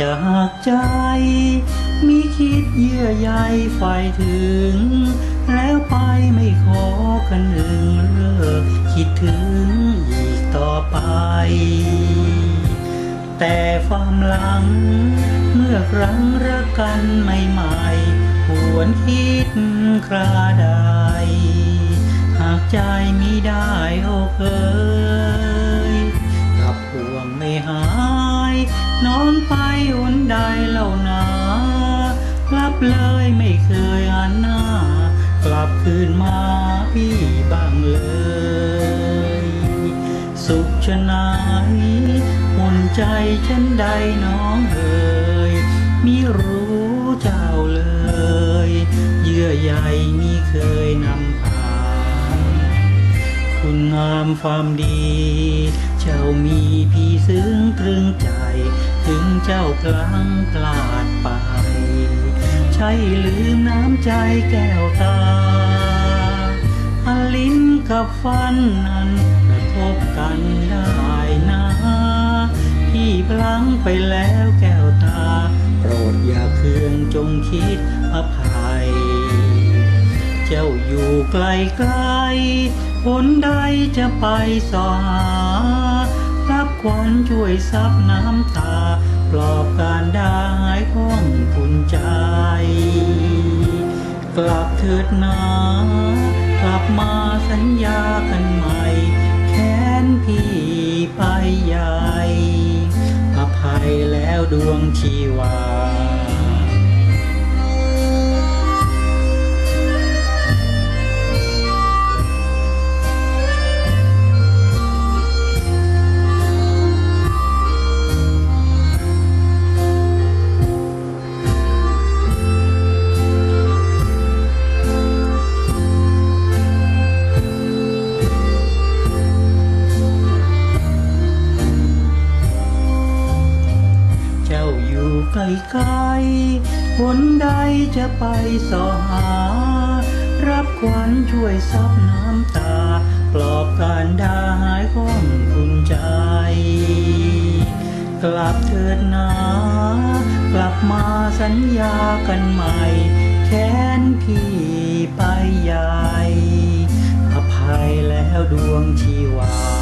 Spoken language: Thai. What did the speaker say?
จากใจ มีคิดเยื่อใยใฝ่ถึง แล้วไปไม่ขอกันหนึ่งเลิกคิดถึงอีกต่อไป แต่ความหลัง เมื่อครั้งรักกันใหม่ๆหวนคิดคราใดหากใจมิได้โอเคยกับห่วงไม่หา น้องไปหนใดเล่านารับเลยไม่เคยหันหน้า กลับคืนมาพี่บ้างเลย สุขชนายหุ่นใจฉันใดน้องเอ่ยมิรู้เจ้าเลย เยื่อใยมิเคยนำพาคุณงามความดี เจ้ามีพี่ซึ้งตรึงใจ เจ้าพลังพลาดไป ใช่ลืมน้ำใจแก้วตาอลิ้นกับฟันนั้นกระทบกันได้นะพี่พลังไปแล้วแก้วตา โปรดอย่าเคืองจงคิดอภัย เจ้าอยู่ไกลไกลๆคนใดจะไปสอหารับขวัญช่วยซับน้ำตา ปลอบการได้ของคุณใจ กลับเถิดนากลับมาสัญญากันใหม่แค้นพี่ไปใหญ่อภัยแล้วดวงชีวา ไกลๆคนใดจะไปสอหา รับขวัญช่วยซับน้ำตา ปลอบการได้ของคุณใจ กลับเถิดนากลับมาสัญญากันใหม่ แค้นพี่ไปใหญ่อภัยแล้วดวงชีวา